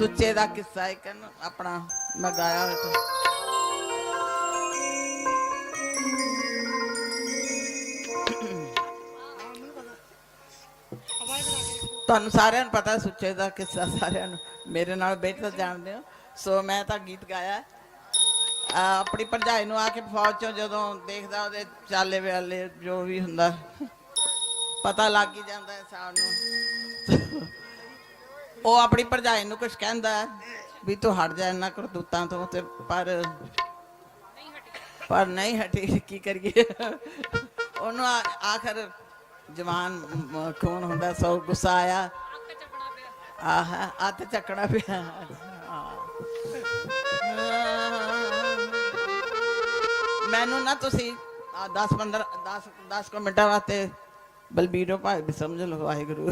ਸੁੱਚੇ ਦਾ ਕਿੱਸਾ ਇੱਕ ਨਾ ਆਪਣਾ ਮੈਂ ਗਾਇਆ ਹੋਇਆ ਸੀ। ਤੁਹਾਨੂੰ ਸਾਰਿਆਂ ਨੂੰ ਪਤਾ ਸੁੱਚੇ ਦਾ ਕਿੱਸਾ ਸਾਰਿਆਂ ਨੂੰ। ਮੇਰੇ ਨਾਲ ਬਿਹਤਰ ਜਾਣਦੇ ਹੋ। ਸੋ ਮੈਂ ਤਾਂ ਗੀਤ ਗਾਇਆ। ਆਪਣੀ ਭਰਜਾਈ ਨੂੰ ਆ ਕੇ ਫੌਜ ਚੋਂ ਜਦੋਂ ਦੇਖਦਾ ਉਹਦੇ ਚਾਲੇ ਵੇਲੇ ਜੋ ਵੀ ਹੁੰਦਾ, ਪਤਾ ਲੱਗ ਹੀ ਜਾਂਦਾ ਹੈ ਸਾਨੂੰ ਉਹ ਆਪਣੀ ਭਰਜਾਈ ਨੂੰ ਕੁਝ ਕਹਿੰਦਾ ਵੀ ਤੂੰ ਹਟ ਜਾ ਇਹਨਾਂ ਕਰਤੂਤਾਂ ਤੋਂ ਤੇ ਪਰ ਪਰ ਨਹੀਂ ਹਟੀ, ਕੀ ਕਰੀਏ? ਉਹਨੂੰ ਆ- ਆਖਰ ਜਵਾਨ ਮ- ਖੂਨ ਹੁੰਦਾ, ਸੋ ਗੁੱਸਾ ਆਇਆ। ਆਹ ਅੱਤ ਚੱਕਣਾ ਪਿਆ। ਮੈਨੂੰ ਨਾ ਤੁਸੀਂ 10 15 10 10 ਕੁ ਮਿੰਟਾਂ ਵਾਸਤੇ ਬਲਬੀਰੋ ਭਾਈ ਵੀ ਸਮਝ ਲਓ, ਵਾਹਿਗੁਰੂ।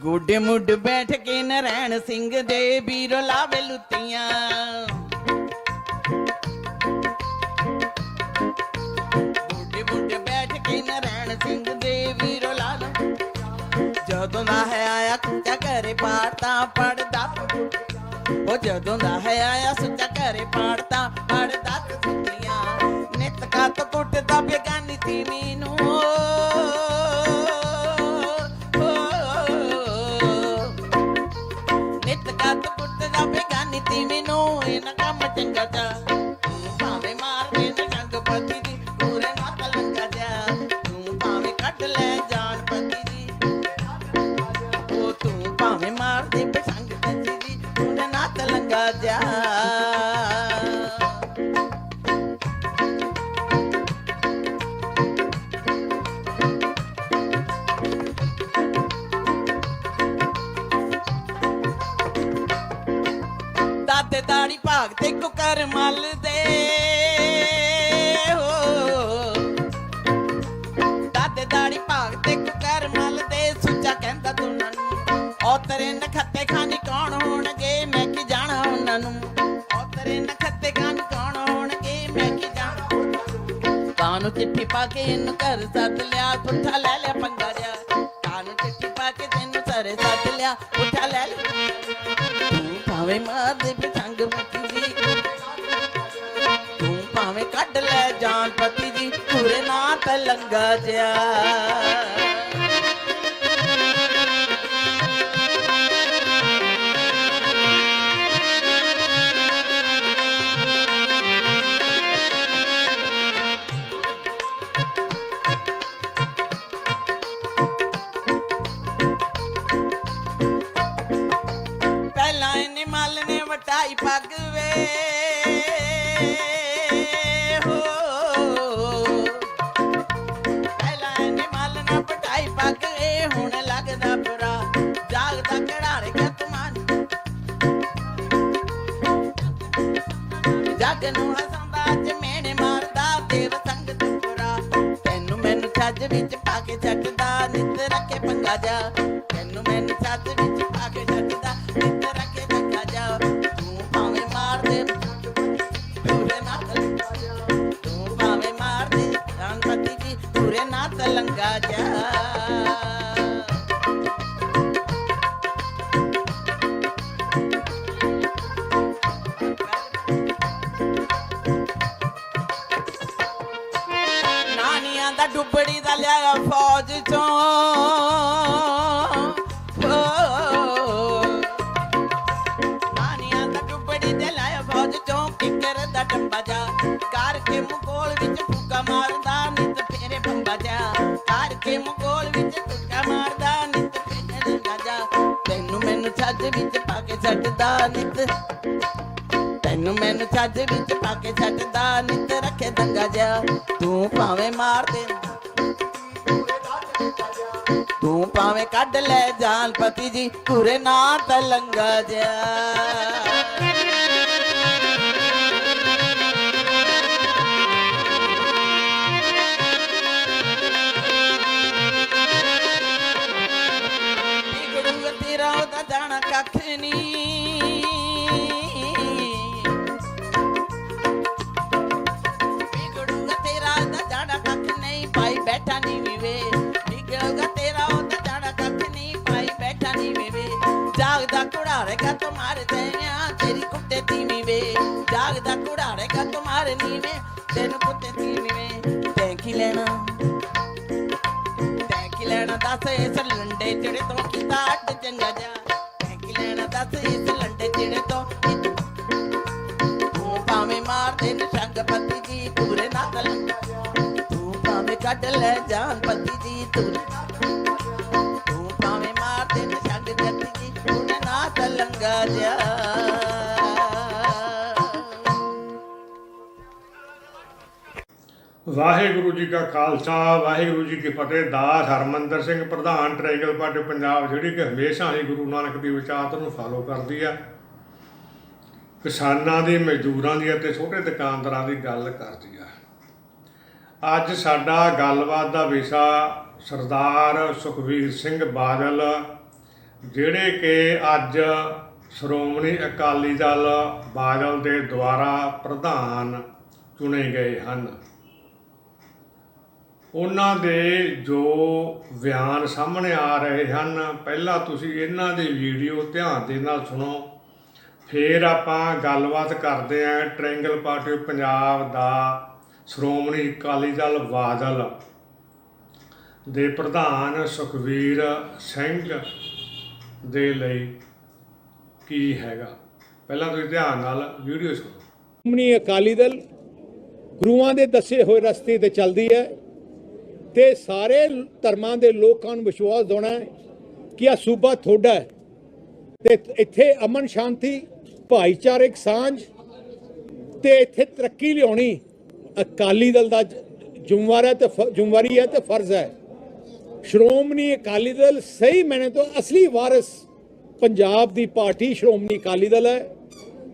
ਗੋਡੇ ਮੁੱਢ ਬੈਠ ਕੇ ਨਰੈਣ ਸਿੰਘ ਦੇ ਵੀਰੋ ਲਾਵੇ ਲੁੱਤੀਆਂ। ਗੋਡੇ ਮੁੱਢ ਬੈਠ ਕੇ ਨਰੈਣ ਸਿੰਘ ਦੇ ਵੀਰੋ ਲਾ ਜਦੋਂ ਦਾ ਹੈ ਆਇਆ ਕੁੱਤਾ ਘਰੇ ਪਾੜਤਾ ਪੜਦਾ। ਉਹ ਜਦੋਂ ਦਾ ਹੈ ਆਇਆ ਸੁੱਚਾ ਘਰੇ ਪਾੜ ਕੰਮ ਚੰਗਾ ਚਾ ਤੂੰ ਦਾੜੀ ਕੁਕਰ ਮਲ ਦੇ ਹੋ। ਦਾਦੇ ਦਾੜੀ ਭਾਗ ਕੁਕਰ ਮਲ ਦੇ ਸੁੱਚਾ ਕਹਿੰਦਾ ਤੂੰ ਨੂੰ ਉਹ ਤੇਰੇ ਨਖੱਤੇ ਖਾਨੀ ਕੌਣ ਹੋਣਗੇ? ਮੈਂ ਕੀ ਜਾਣਾ ਉਹਨਾਂ ਨੂੰ? ਉਹ ਤੇਰੇ ਨਖੱਤੇ ਖਾਨੀ ਕੌਣ ਹੋਣਗੇ? ਮੈਂ ਕੀ ਜਾਣਾ ਕਾਨੂੰ ਚਿੱਠੀ ਪਾ ਕੇ ਇਹਨੂੰ ਘਰ ਸੱਦ ਲਿਆ? ਪੁੱਠਾ ਲੈ ਲਿਆ ਪੰਗਾ ਜਿਆ ਕਾਨੂੰ ਚਿੱਠੀ ਪਾ ਕੇ ਤੈਨੂੰ ਸਾਰੇ ਸੱਦ ਲਿਆ? ਪੁੱਠਾ ਲੈ ਲਿਆ। ਤੂੰ ਭਾਵੇਂ ਮਾਰ ਦੇ ਪਤੰਗ ਮੱਤੀ ਨਾ ਜਿਆ। ਤੈਨੂੰ ਮੈਨੂੰ ਸੱਤ ਵਿੱਚ ਪਾ ਕੇ ਛੱਡਦਾ ਨਿੱਤ ਰੱਖੇ ਪੰਗਾ ਜਾ ਤੂੰ ਭਾਵੇਂ ਮਾਰ ਦੇ ਪੂਰੇ ਨਾ ਤਲੰਗਾ ਜਾ ਤੂੰ ਭਾਵੇਂ ਮਾਰ ਦੇ ਗਣਪਤੀ ਜੀ, ਪੂਰੇ ਨਾ ਤਲੰਗਾ ਜਾ ਛੱਡਦਾ ਨਿਤ ਤੈਨੂੰ ਮੈਨੂੰ ਛੱਜ ਵਿੱਚ ਪਾ ਕੇ ਛੱਡਦਾ ਨਿੱਤ ਰੱਖੇ ਦੰਗਾ ਜਾ ਤੂੰ ਭਾਵੇਂ ਮਾਰ ਦੇ। ਤੂੰ ਭਾਵੇਂ ਕੱਢ ਲੈ ਜਾਨ ਪਤੀ ਜੀ, ਪੂਰੇ ਨਾ ਤਲੰਗਾ ਜਾ ਬਿਗੜੂ ਤੇਰਾ ਉਹਦਾ ਜਾਣਾ ਕੱਖ ਨਹੀਂ ਜਾਗਦਾ ਕੁੜਾੜੇ ਕਾ ਤੁਮਾਰੇ ਤੈਆਂ ਤੇਰੀ ਕੁੱਤੇ ਤੀਵੀਂ ਵੇ ਜਾਗਦਾ ਕੁੜਾੜੇ ਕਾ ਤੁਮਾਰੇ ਨੀਵੇਂ। ਤੈਨੂੰ ਕੁੱਤੇ ਤੀਵੀਂ ਵੇ ਤੈਂ ਕੀ ਲੈਣਾ। ਤੈਂ ਕੀ ਲੈਣਾ, ਦੱਸ ਇਸ ਲੰਡੇ ਜਿਹੜੇ ਤੋਂ ਕੀਤਾ ਅੱਡ ਚੰਗਾ ਜਾ। ਤੈਂ ਕੀ ਲੈਣਾ, ਦੱਸ ਇਸ ਲੰਡੇ ਜਿਹੜੇ ਤੋਂ ਤੂੰ ਭਾਵੇਂ ਮਾਰ ਦੇ ਨਿਸ਼ੰਗ ਪਤੀ ਜੀ ਪੂਰੇ ਨਾ ਲੰਗਾ ਜਾ। ਤੂੰ ਭਾਵੇਂ ਕੱਢ ਲੈ ਲੰਗਾ ਵਾਹਿਗੁਰੂ ਜੀ ਕਾ ਖਾਲਸਾ, ਵਾਹਿਗੁਰੂ ਜੀ ਕੀ ਫਤਿਹ। ਦਾਸ ਹਰਮੰਦਰ ਸਿੰਘ, ਪ੍ਰਧਾਨ ਟ੍ਰਾਈਗਲ ਪਾਰਟੀ ਪੰਜਾਬ, ਜਿਹੜੀ ਕਿ ਹਮੇਸ਼ਾ ਹੀ ਗੁਰੂ ਨਾਨਕ ਦੀ ਵਿਚਾਰਤ ਨੂੰ ਫਾਲੋ ਕਰਦੀ ਆ। ਕਿਸਾਨਾਂ ਦੀ, ਮਜ਼ਦੂਰਾਂ ਦੀ ਅਤੇ ਛੋਟੇ ਦੁਕਾਨਦਾਰਾਂ ਦੀ ਗੱਲ ਕਰਦੀ ਆ। ਅੱਜ ਸਾਡਾ ਗੱਲਬਾਤ ਦਾ ਵਿਸ਼ਾ ਸਰਦਾਰ ਸੁਖਵੀਰ ਸਿੰਘ ਬਾਦਲ, ਜਿਹੜੇ ਕਿ ਅੱਜ ਸ਼੍ਰੋਮਣੀ ਅਕਾਲੀ ਦਲ ਬਾਦਲ ਦੇ ਦੁਆਰਾ ਪ੍ਰਧਾਨ ਚੁਣੇ ਗਏ ਹਨ। ਉਹਨਾਂ ਦੇ ਜੋ ਬਿਆਨ ਸਾਹਮਣੇ ਆ ਰਹੇ ਹਨ, ਪਹਿਲਾਂ ਤੁਸੀਂ ਇਹਨਾਂ ਦੀ ਵੀਡੀਓ ਧਿਆਨ ਦੇ ਨਾਲ ਸੁਣੋ। ਫਿਰ ਆਪਾਂ ਗੱਲਬਾਤ ਕਰਦੇ ਆਂ ਟ੍ਰਾਇੰਗਲ ਪਾਰਟੀ ਪੰਜਾਬ ਦਾ ਸ਼੍ਰੋਮਣੀ ਅਕਾਲੀ ਦਲ ਬਾਦਲ ਦੇ ਪ੍ਰਧਾਨ ਸੁਖਵੀਰ ਸਿੰਘ ਦੇ ਲਈ। ਕੀ ਹੈਗਾ? ਪਹਿਲਾਂ ਤੁਸੀਂ ਧਿਆਨ ਨਾਲ ਵੀਡੀਓ ਸੁਣੋ। ਸ਼੍ਰੋਮਣੀ ਅਕਾਲੀ ਦਲ ਗੁਰੂਆਂ ਦੇ ਦੱਸੇ ਹੋਏ ਰਸਤੇ ਤੇ ਚੱਲਦੀ ਹੈ ਤੇ ਸਾਰੇ ਧਰਮਾਂ ਦੇ ਲੋਕਾਂ ਨੂੰ ਵਿਸ਼ਵਾਸ ਦਿਵਾਉਣਾ ਹੈ ਕਿ ਆ ਸੂਬਾ ਤੁਹਾਡਾ ਹੈ। ਤੇ ਇੱਥੇ ਅਮਨ ਸ਼ਾਂਤੀ ਭਾਈਚਾਰਕ ਸਾਂਝ ਤੇ ਇੱਥੇ ਤਰੱਕੀ ਲਿਆਉਣੀ ਅਕਾਲੀ ਦਲ ਦਾ ਜ਼ਿੰਮੇਵਾਰ ਹੈ ਤੇ ਫ- ਜ਼ਿੰਮੇਵਾਰੀ ਹੈ ਤੇ ਫਰਜ਼ ਹੈ। ਸ਼੍ਰੋਮਣੀ ਅਕਾਲੀ ਦਲ ਸਹੀ ਮੈਨੇ ਤੋਂ ਅਸਲੀ ਵਾਰਿਸ ਪੰਜਾਬ ਦੀ ਪਾਰਟੀ ਸ਼੍ਰੋਮਣੀ ਅਕਾਲੀ ਦਲ ਹੈ।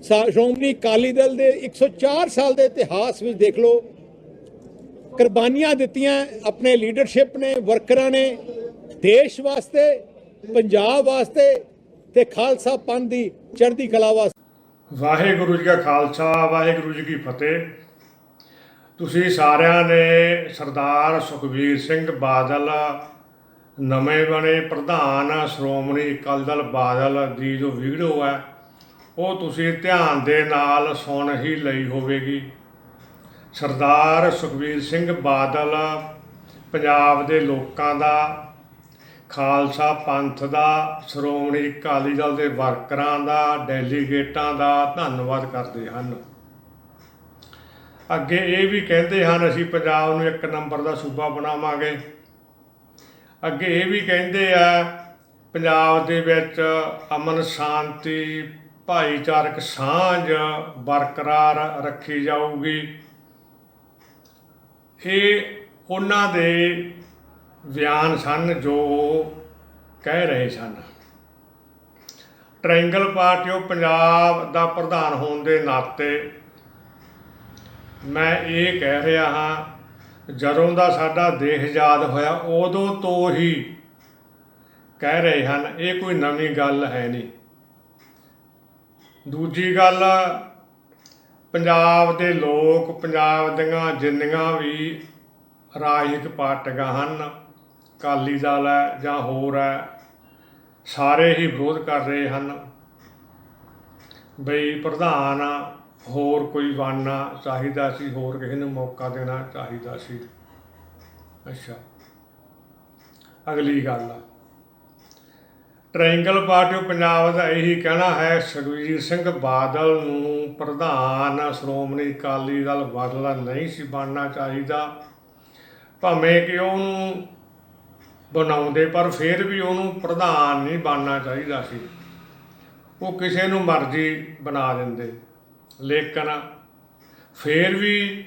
ਸਾ- ਸ਼੍ਰੋਮਣੀ ਅਕਾਲੀ ਦਲ ਦੇ 104 ਸਾਲ ਦੇ ਇਤਿਹਾਸ ਵਿੱਚ ਦੇਖ ਲਓ। ਕੁਰਬਾਨੀਆਂ ਦਿੱਤੀਆਂ ਆਪਣੇ ਲੀਡਰਸ਼ਿਪ ਨੇ, ਵਰਕਰਾਂ ਨੇ, ਦੇਸ਼ ਵਾਸਤੇ, ਪੰਜਾਬ ਵਾਸਤੇ ਤੇ ਖਾਲਸਾ ਪੰਥ ਦੀ ਚੜ੍ਹਦੀ ਕਲਾ ਵਾਸਤੇ। ਵਾਹਿਗੁਰੂ ਜੀ ਕਾ ਖਾਲਸਾ, ਵਾਹਿਗੁਰੂ ਜੀ ਕੀ ਫਤਿਹ। ਤੁਸੀਂ ਸਾਰਿਆਂ ਨੇ ਸਰਦਾਰ ਸੁਖਬੀਰ ਸਿੰਘ ਬਾਦਲ ਨਵੇਂ ਬਣੇ ਪ੍ਰਧਾਨ ਸ਼੍ਰੋਮਣੀ ਅਕਾਲੀ ਦਲ ਬਾਦਲ ਦੀ ਜੋ ਵੀਡੀਓ ਹੈ, ਉਹ ਤੁਸੀਂ ਧਿਆਨ ਦੇ ਨਾਲ ਸੁਣ ਹੀ ਲਈ ਹੋਵੇਗੀ। ਸਰਦਾਰ ਸੁਖਬੀਰ ਸਿੰਘ ਬਾਦਲ ਪੰਜਾਬ ਦੇ ਲੋਕਾਂ ਦਾ, ਖਾਲਸਾ ਪੰਥ ਦਾ, ਸ਼੍ਰੋਮਣੀ ਅਕਾਲੀ ਦਲ ਦੇ ਵਰਕਰਾਂ ਦਾ, ਡੈਲੀਗੇਟਾਂ ਦਾ ਧੰਨਵਾਦ ਕਰਦੇ ਹਨ। ਅੱਗੇ ਇਹ ਵੀ ਕਹਿੰਦੇ ਹਨ, ਅਸੀਂ ਪੰਜਾਬ ਨੂੰ ਇੱਕ ਨੰਬਰ ਦਾ ਸੂਬਾ ਬਣਾਵਾਂਗੇ। ਅੱਗੇ ਇਹ ਵੀ ਕਹਿੰਦੇ ਆ, ਪੰਜਾਬ ਦੇ ਵਿੱਚ ਅਮਨ ਸ਼ਾਂਤੀ, ਭਾਈਚਾਰਕ ਸਾਂਝ ਬਰਕਰਾਰ ਰੱਖੀ ਜਾਊਗੀ। ਇਹ ਉਹਨਾਂ ਦੇ ਬਿਆਨ ਸਨ ਜੋ ਕਹਿ ਰਹੇ ਸਨ। ਟ੍ਰਾਇੰਗਲ ਪਾਰਟੀ ਉਹ ਪੰਜਾਬ ਦਾ ਪ੍ਰਧਾਨ ਹੋਣ ਦੇ ਨਾਤੇ ਮੈਂ ਇਹ ਕਹਿ ਰਿਹਾ ਹਾਂ ਜਦੋਂ ਦਾ ਸਾਡਾ ਦੇਸ਼ ਆਜ਼ਾਦ ਹੋਇਆ, ਉਦੋਂ ਤੋਂ ਹੀ ਕਹਿ ਰਹੇ ਹਨ, ਇਹ ਕੋਈ ਨਵੀਂ ਗੱਲ ਹੈ ਨਹੀਂ। ਦੂਜੀ ਗੱਲ, ਪੰਜਾਬ ਦੇ ਲੋਕ, ਪੰਜਾਬ ਦੀਆਂ ਜਿੰਨੀਆਂ ਵੀ ਰਾਜਨੀਤਿਕ ਪਾਰਟੀਆਂ ਹਨ, ਅਕਾਲੀ ਦਲ ਹੈ ਜਾਂ ਹੋਰ ਹੈ, ਸਾਰੇ ਹੀ ਵਿਰੋਧ ਕਰ ਰਹੇ ਹਨ। ਬਈ ਪ੍ਰਧਾਨ ਹੋਰ ਕੋਈ ਬਣਨਾ ਚਾਹੀਦਾ ਸੀ, ਹੋਰ ਕਿਸੇ ਨੂੰ ਮੌਕਾ ਦੇਣਾ ਚਾਹੀਦਾ ਸੀ। ਅੱਛਾ। ਅਗਲੀ ਗੱਲ ਆ। ਟ੍ਰਾਇੰਗਲ ਪਾਰਟੀ ਆਫ ਪੰਜਾਬ ਦਾ ਇਹੀ ਕਹਿਣਾ ਹੈ, ਸੁਖਬੀਰ ਸਿੰਘ ਬਾਦਲ ਨੂੰ ਪ੍ਰਧਾਨ ਸ਼੍ਰੋਮਣੀ ਅਕਾਲੀ ਦਲ ਬਦਲਾ ਨਹੀਂ ਸੀ ਬਣਨਾ ਚਾਹੀਦਾ। ਭਾਵੇਂ ਕਿ ਉਹਨੂੰ ਬਣਾਉਂਦੇ, ਪਰ ਫਿਰ ਵੀ ਉਹਨੂੰ ਪ੍ਰਧਾਨ ਨਹੀਂ ਬਣਨਾ ਚਾਹੀਦਾ ਸੀ। ਉਹ ਕਿਸੇ ਨੂੰ ਮਰਜ਼ੀ ਬਣਾ ਦਿੰਦੇ। ਲੇਕਿਨ ਫਿਰ ਵੀ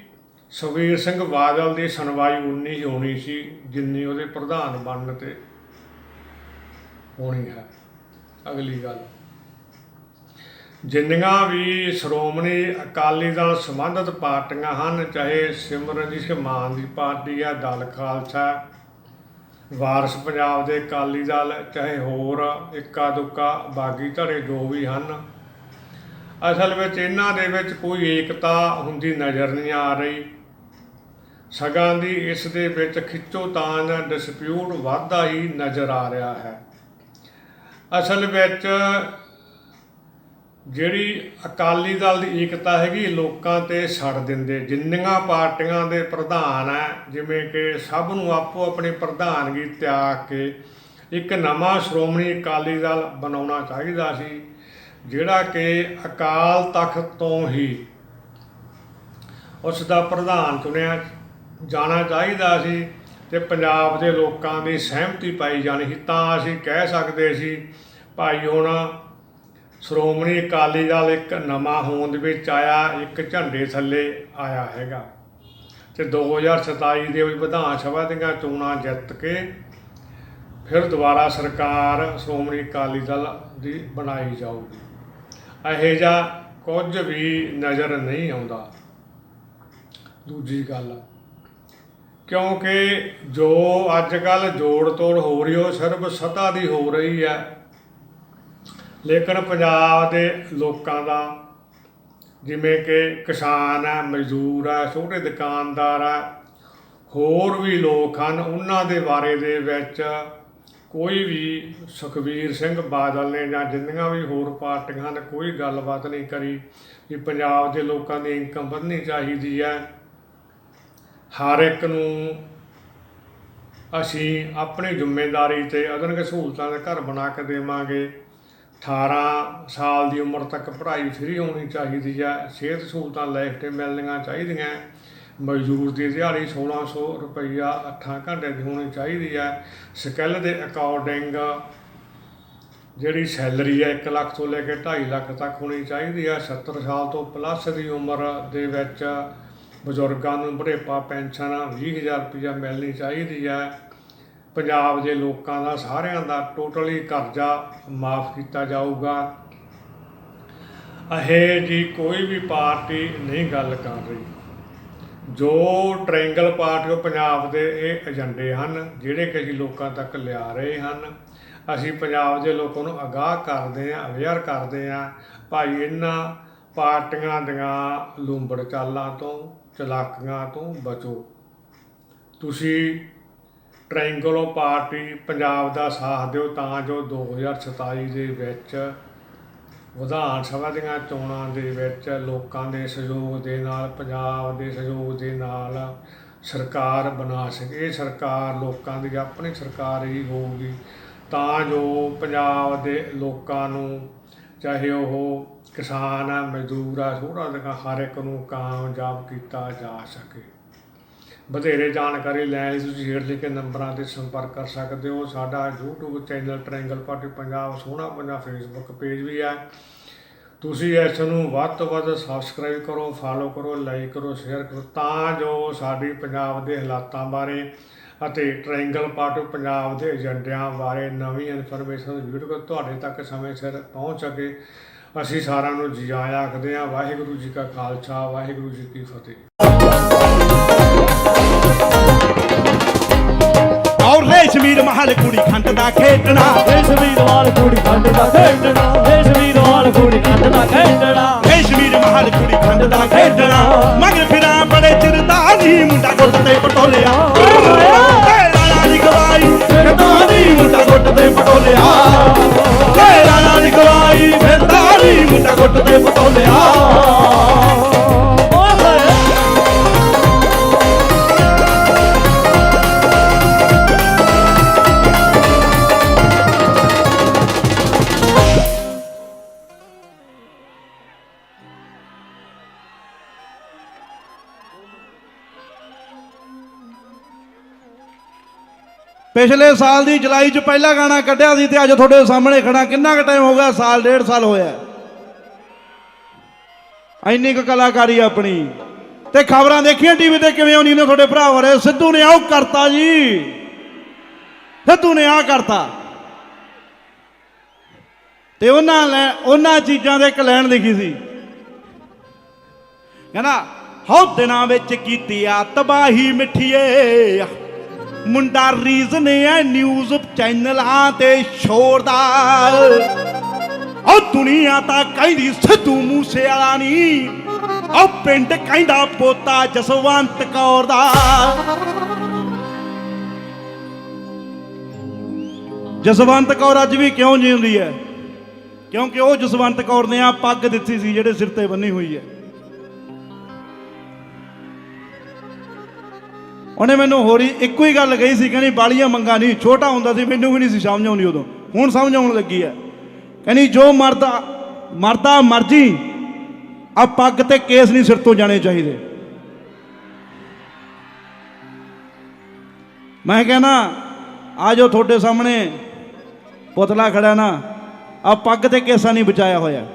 ਸੁਖਬੀਰ ਸਿੰਘ ਬਾਦਲ ਦੀ ਸੁਣਵਾਈ ਉਨੀ ਹੀ ਹੋਣੀ ਸੀ ਜਿੰਨੀ ਉਹਦੇ ਪ੍ਰਧਾਨ ਬਣਨ ਤੇ ਹੋਣੀ ਹੈ। ਅਗਲੀ ਗੱਲ। ਜਿੰਨੀਆਂ ਵੀ ਸ਼੍ਰੋਮਣੀ ਅਕਾਲੀ ਦਲ ਸੰਬੰਧਿਤ ਪਾਰਟੀਆਂ ਹਨ, ਚਾਹੇ ਸਿਮਰਨਜੀਤ ਮਾਨ ਦੀ ਪਾਰਟੀ ਹੈ, ਦਲ ਖਾਲਸਾ, ਵਾਰਸ ਪੰਜਾਬ ਦੇ ਅਕਾਲੀ ਦਲ, ਚਾਹੇ ਹੋਰ ਇੱਕਾ ਦੁੱਕਾ ਬਾਗੀ ਧੜੇ ਜੋ ਵੀ ਹਨ ਅਸਲ ਵਿੱਚ ਇਹਨਾਂ ਦੇ ਵਿੱਚ ਕੋਈ ਏਕਤਾ ਹੁੰਦੀ ਨਜ਼ਰ ਨਹੀਂ ਆ ਰਹੀ। ਸਗਾਂ ਦੀ ਇਸ ਦੇ ਵਿੱਚ ਖਿੱਚੋਤਾਣ ਡਿਸਪਿਊਟ ਵਾਧਾ ਹੀ ਨਜ਼ਰ ਆ ਰਿਹਾ ਹੈ। ਅਸਲ ਵਿੱਚ ਜਿਹੜੀ ਅਕਾਲੀ ਦਲ ਦੀ ਏਕਤਾ ਹੈਗੀ, ਲੋਕਾਂ ਤੇ ਛੱਡ ਦਿੰਦੇ। ਜਿੰਨੀਆਂ ਪਾਰਟੀਆਂ ਦੇ ਪ੍ਰਧਾਨ ਹੈ, ਜਿਵੇਂ ਕਿ ਸਭ ਨੂੰ ਆਪੋ ਆਪਣੀ ਪ੍ਰਧਾਨਗੀ ਤਿਆਗ ਕੇ ਇੱਕ ਨਵਾਂ ਸ਼੍ਰੋਮਣੀ ਅਕਾਲੀ ਦਲ ਬਣਾਉਣਾ ਚਾਹੀਦਾ ਸੀ। ਜਿਹੜਾ ਕਿ ਅਕਾਲ ਤਖਤ ਤੋਂ ਹੀ ਉਸ ਦਾ ਪ੍ਰਧਾਨ ਚੁਣਿਆ ਜਾਣਾ ਚਾਹੀਦਾ ਸੀ ਤੇ ਪੰਜਾਬ ਦੇ ਲੋਕਾਂ ਦੀ ਸਹਿਮਤੀ ਪਾਈ ਜਾਣੀ ਸੀ। ਤਾਂ ਅਸੀਂ ਕਹਿ ਸਕਦੇ ਸੀ, ਭਾਈ ਹੁਣ ਸ਼੍ਰੋਮਣੀ ਅਕਾਲੀ ਦਲ ਇੱਕ ਨਵਾਂ ਹੋਂਦ ਵਿੱਚ ਆਇਆ, ਇੱਕ ਝੰਡੇ ਥੱਲੇ ਆਇਆ ਹੈਗਾ। ਤੇ 2027 ਦੇ ਵਿੱਚ ਵਿਧਾਨ ਸਭਾ ਦੀਆਂ ਚੋਣਾਂ ਜਿੱਤ ਕੇ ਫਿਰ ਦੁਬਾਰਾ ਸਰਕਾਰ ਸ਼੍ਰੋਮਣੀ ਅਕਾਲੀ ਦਲ ਦੀ ਬਣਾਈ ਜਾਊਗੀ। ਇਹੋ ਜਿਹਾ ਕੁਝ ਵੀ ਨਜ਼ਰ ਨਹੀਂ ਆਉਂਦਾ। ਦੂਜੀ ਗੱਲ, ਕਿਉਂਕਿ ਜੋ ਅੱਜ ਕੱਲ ਜੋੜ ਤੋੜ ਹੋ ਰਹੀ ਉਹ ਸਿਰਫ ਸਤਾ ਦੀ ਹੋ ਰਹੀ ਹੈ। ਲੇਕਿਨ ਪੰਜਾਬ ਦੇ ਲੋਕਾਂ ਦਾ, ਜਿਵੇਂ ਕਿ ਕਿਸਾਨ ਹੈ, ਮਜ਼ਦੂਰ ਹੈ, ਛੋਟੇ ਦੁਕਾਨਦਾਰ ਹੈ, ਹੋਰ ਵੀ ਲੋਕ ਹਨ, ਉਹਨਾਂ ਦੇ ਬਾਰੇ ਦੇ ਵਿੱਚ ਕੋਈ ਵੀ ਸੁਖਬੀਰ ਸਿੰਘ ਬਾਦਲ ਨੇ ਜਾਂ ਜਿੰਨੀਆਂ ਵੀ ਹੋਰ ਪਾਰਟੀਆਂ ਹਨ ਕੋਈ ਗੱਲਬਾਤ ਨਹੀਂ ਕਰੀ ਕਿ ਪੰਜਾਬ ਦੇ ਲੋਕਾਂ ਦੀ ਇਨਕਮ ਵਧਣੀ ਚਾਹੀਦੀ ਹੈ। ਹਰ ਇੱਕ ਨੂੰ ਅਸੀਂ ਆਪਣੀ ਜ਼ਿੰਮੇਵਾਰੀ ਤੇ ਆਧੁਨਿਕ ਸਹੂਲਤਾਂ ਦੇ ਘਰ ਬਣਾ ਕੇ ਦੇਵਾਂਗੇ। 18 ਸਾਲ ਦੀ ਉਮਰ ਤੱਕ ਪੜ੍ਹਾਈ ਫ੍ਰੀ ਹੋਣੀ ਚਾਹੀਦੀ ਹੈ। ਸਿਹਤ ਸਹੂਲਤਾਂ ਲਾਈਫ ਤੇ ਮਿਲਣੀਆਂ ਚਾਹੀਦੀਆਂ। ਮਜ਼ਦੂਰ ਦੀ ਦਿਹਾੜੀ 1600 ਰੁਪਈਆ 8 ਘੰਟੇ ਦੀ ਹੋਣੀ ਚਾਹੀਦੀ ਹੈ। ਸਕਿੱਲ ਦੇ ਅਕੋਰਡਿੰਗ ਜਿਹੜੀ ਸੈਲਰੀ ਹੈ 1 ਲੱਖ ਤੋਂ ਲੈ ਕੇ 2.5 ਲੱਖ ਤੱਕ ਹੋਣੀ ਚਾਹੀਦੀ ਹੈ। 70 ਸਾਲ ਤੋਂ ਪਲੱਸ ਦੀ ਉਮਰ ਦੇ ਵਿੱਚ ਬਜ਼ੁਰਗਾਂ ਨੂੰ ਬੁਢੇਪਾ ਪੈਨਸ਼ਨ 20000 ਰੁਪਈਆ ਮਿਲਣੀ ਚਾਹੀਦੀ ਹੈ। ਪੰਜਾਬ ਦੇ ਲੋਕਾਂ ਦਾ ਸਾਰਿਆਂ ਦਾ ਟੋਟਲੀ ਕਰਜ਼ਾ ਮਾਫ ਕੀਤਾ ਜਾਊਗਾ। ਇਹ ਜੀ ਕੋਈ ਵੀ ਪਾਰਟੀ ਨਹੀਂ ਗੱਲ ਕਰ ਰਹੀ। ਜੋ ਟ੍ਰਾਇੰਗਲ ਪਾਰਟੀ ਉਹ ਪੰਜਾਬ ਦੇ ਇਹ ਏਜੰਡੇ ਹਨ, ਜਿਹੜੇ ਕਿ ਅਸੀਂ ਲੋਕਾਂ ਤੱਕ ਲਿਆ ਰਹੇ ਹਨ, ਅਸੀਂ ਪੰਜਾਬ ਦੇ ਲੋਕਾਂ ਨੂੰ ਆਗਾਹ ਕਰਦੇ ਹਾਂ ਅਵੇਅਰ ਕਰਦੇ ਹਾਂ। ਭਾਈ ਇਹਨਾਂ ਪਾਰਟੀਆਂ ਦੀਆਂ ਲੂੰਬੜ ਚਾਲਾਂ ਤੋਂ, ਚਲਾਕੀਆਂ ਤੋਂ ਬਚੋ। ਤੁਸੀਂ ਟ੍ਰਾਇੰਗਲੋ ਪਾਰਟੀ ਪੰਜਾਬ ਦਾ ਸਾਥ ਦਿਓ ਤਾਂ ਜੋ 2027 ਦੇ ਵਿੱਚ ਵਿਧਾਨ ਸਭਾ ਦੀਆਂ ਚੋਣਾਂ ਦੇ ਵਿੱਚ ਲੋਕਾਂ ਦੇ ਸਹਿਯੋਗ ਦੇ ਨਾਲ, ਪੰਜਾਬ ਦੇ ਸਹਿਯੋਗ ਦੇ ਨਾਲ ਸਰਕਾਰ ਬਣਾ ਸਕੇ। ਸਰਕਾਰ ਲੋਕਾਂ ਦੀ, ਆਪਣੀ ਸਰਕਾਰ ਹੀ ਹੋਊਗੀ। ਤਾਂ ਜੋ ਪੰਜਾਬ ਦੇ ਲੋਕਾਂ ਨੂੰ, ਚਾਹੇ ਉਹ ਕਿਸਾਨ ਆ, ਮਜ਼ਦੂਰ ਆ ਛੋਟਾ ਜਿਹਾ ਹਰ ਇੱਕ ਨੂੰ ਕਾਮਯਾਬ ਕੀਤਾ ਜਾ ਸਕੇ। ਵਧੇਰੇ ਜਾਣਕਾਰੀ ਲੈਣ ਲਈ ਤੁਸੀਂ, ਹੇਠ ਲਿਖੇ ਨੰਬਰਾਂ ਤੇ ਸੰਪਰਕ ਕਰ ਸਕਦੇ ਹੋ। ਸਾਡਾ YouTube channel triangle party Punjab, ਸੋਹਣਾ ਪੰਜਾਬ ਫੇਸਬੁੱਕ ਪੇਜ ਵੀ ਹੈ। ਤੁਸੀਂ ਇਸ ਨੂੰ ਵੱਧ ਤੋਂ ਵੱਧ ਸਬਸਕ੍ਰਾਈਬ ਕਰੋ ਫਾਲੋ ਕਰੋ ਲਾਈਕ ਕਰੋ ਸ਼ੇਅਰ ਕਰੋ, ਤਾਂ ਜੋ ਸਾਡੀ ਪੰਜਾਬ ਦੇ ਹਾਲਾਤਾਂ ਬਾਰੇ ਅਤੇ ਟ੍ਰਾਇੰਗਲ ਪਾਰਟੀ ਪੰਜਾਬ ਦੇ ਏਜੰਡਿਆਂ ਬਾਰੇ ਨਵੀਂ ਇਨਫੋਰਮੇਸ਼ਨ ਵੀਡੀਓ ਤੁਹਾਡੇ ਤੱਕ ਸਮੇਂ ਸਿਰ ਪਹੁੰਚ ਸਕੇ। ਅਸੀਂ ਸਾਰਿਆਂ ਨੂੰ ਜੀ ਆਇਆਂ ਆਖਦੇ ਹਾਂ। ਵਾਹਿਗੁਰੂ ਜੀ ਕਾ ਖਾਲਸਾ, ਵਾਹਿਗੁਰੂ ਜੀ ਕੀ ਫਤਿਹ। ਰੇਸ਼ਮੀਰ ਮਹਲ ਕੁੜੀ ਖੰਡ ਦਾ ਖੇਡਣਾ। ਰੇਸ਼ਮੀ ਰਵਾਲ ਕੁੜੀ ਖੰਡ ਦਾ ਖੇਡਣਾ। ਰੇਸ਼ਮੀ ਰਵਾਲ ਕੁੜੀ ਖੰਡ ਦਾ ਖੇਡਣਾ। ਰੇਸ਼ਮੀਰ ਮਹਲ ਕੁੜੀ ਖੰਡ ਦਾ ਖੇਡਣਾ। ਮਗਰ ਫਿਰਾਂ ਬੜੇ ਚਿਰ ਦਾ ਜੀ ਮੁੰਡਾ ਗੁੱਟ ਤੇ ਪਟੋਲਿਆ। ਲਾਲਾ ਦੀ ਗਵਾਈ ਫਿਰਦਾ ਨੀ ਮੁੰਡਾ ਗੁੱਟ ਤੇ ਪਟੋਲਿਆ। ਲਾਲਾ ਦੀ ਗਵਾਈ ਫਿਰਦਾ ਨੀ ਮੁੰਡਾ ਗੁੱਟ ਤੇ ਪਟੋਲਿਆ। ਪਿਛਲੇ ਸਾਲ ਦੀ ਜੁਲਾਈ 'ਚ ਪਹਿਲਾ ਗਾਣਾ ਕੱਢਿਆ ਸੀ ਤੇ ਅੱਜ ਤੁਹਾਡੇ ਸਾਹਮਣੇ ਖੜਾ। ਕਿੰਨਾ ਕੁ ਟਾਈਮ ਹੋ ਗਿਆ? ਸਾਲ, ਡੇਢ ਸਾਲ ਹੋਇਆ। ਇੰਨੀ ਕੁ ਕਲਾਕਾਰੀ ਆਪਣੀ। ਤੇ ਖਬਰਾਂ ਦੇਖੀਆਂ ਟੀਵੀ ਤੇ ਕਿਵੇਂ ਆਉਂਦੀ ਨੇ ਤੁਹਾਡੇ ਭਰਾ ਬਾਰੇ? ਸਿੱਧੂ ਨੇ ਆਉ ਕਰਤਾ ਜੀ। ਸਿੱਧੂ ਨੇ ਆਹ ਕਰਤਾ। ਤੇ ਉਹਨਾਂ ਲੈ, ਉਹਨਾਂ ਚੀਜ਼ਾਂ ਦੇ ਇੱਕ ਲਾਈਨ ਲਿਖੀ ਸੀ। ਕਹਿੰਦਾ, ਹਉ ਦਿਨਾਂ ਵਿੱਚ ਕੀਤੀ ਆ ਤਬਾਹੀ ਮਿੱਠੀਏ। ਮੁੰਡਾ ਰੀਜ਼ਨ ਹੈ ਨਿਊਜ਼ ਚੈਨਲਾਂ ਤੇ ਸ਼ੋਰ ਦਾ ਉਹ ਦੁਨੀਆ ਤਾਂ ਕਹਿੰਦੀ ਸਿੱਧੂ ਮੂਸੇ ਵਾਲਾ ਨਹੀਂ ਉਹ ਪਿੰਡ ਕਹਿੰਦਾ ਪੋਤਾ ਜਸਵੰਤ ਕੌਰ ਦਾ। ਜਸਵੰਤ ਕੌਰ ਅੱਜ ਵੀ ਕਿਉਂ ਜਿਉਂਦੀ ਹੈ? ਕਿਉਂਕਿ ਉਹ ਜਸਵੰਤ ਕੌਰ ਨੇ ਆ ਪੱਗ ਦਿੱਤੀ ਸੀ, ਜਿਹੜੇ ਸਿਰ ਤੇ ਬੰਨੀ ਹੋਈ ਹੈ। ਉਹਨੇ ਮੈਨੂੰ ਹੋਰੀ ਇੱਕੋ ਹੀ ਗੱਲ ਕਹੀ ਸੀ, ਕਹਿੰਦੀ ਬਾਲੀਆਂ ਮੰਗਾ ਨਹੀਂ, ਛੋਟਾ ਹੁੰਦਾ ਸੀ, ਮੈਨੂੰ ਵੀ ਨਹੀਂ ਸੀ ਸਮਝ ਆਉਣੀ ਉਦੋਂ। ਹੁਣ ਸਮਝ ਆਉਣ ਲੱਗੀ ਹੈ। ਕਹਿੰਦੀ ਜੋ ਮਰਦਾ ਮਰਦਾ ਮਰਜ਼ੀ ਆ ਪੱਗ ਤੇ ਕੇਸ ਨਹੀਂ ਸਿਰ ਤੋਂ ਜਾਣੇ ਚਾਹੀਦੇ। ਮੈਂ ਕਹਿੰਦਾ ਆ ਜੋ ਤੁਹਾਡੇ ਸਾਹਮਣੇ, ਪੁਤਲਾ ਖੜਾ ਨਾ ਆ ਪੱਗ ਤੇ ਕੇਸਾਂ ਨਹੀਂ ਬਚਾਇਆ ਹੋਇਆ।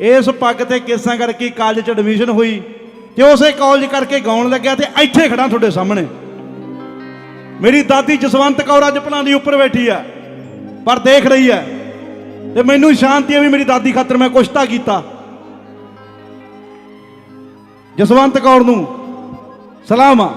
ਇਸ ਪੱਗ ਤੇ ਕੇਸਾਂ ਕਰਕੇ ਕਾਲਜ ਚ ਐਡਮਿਸ਼ਨ ਹੋਈ। ਤੇ ਉਸੇ ਕਾਲਜ ਕਰਕੇ ਗਾਉਣ ਲੱਗਿਆ ਤੇ ਇੱਥੇ ਖੜਾ ਤੁਹਾਡੇ ਸਾਹਮਣੇ। ਮੇਰੀ ਦਾਦੀ ਜਸਵੰਤ ਕੌਰ ਅੱਜ ਭਲਾਂ ਉੱਪਰ ਬੈਠੀ ਆ, ਪਰ ਦੇਖ ਰਹੀ ਹੈ ਤੇ ਮੈਨੂੰ ਸ਼ਾਂਤੀ ਹੈ ਵੀ ਮੇਰੀ ਦਾਦੀ ਖਾਤਰ ਮੈਂ ਕੁਛ ਤਾਂ ਕੀਤਾ। ਜਸਵੰਤ ਕੌਰ ਨੂੰ ਸਲਾਮ ਆ।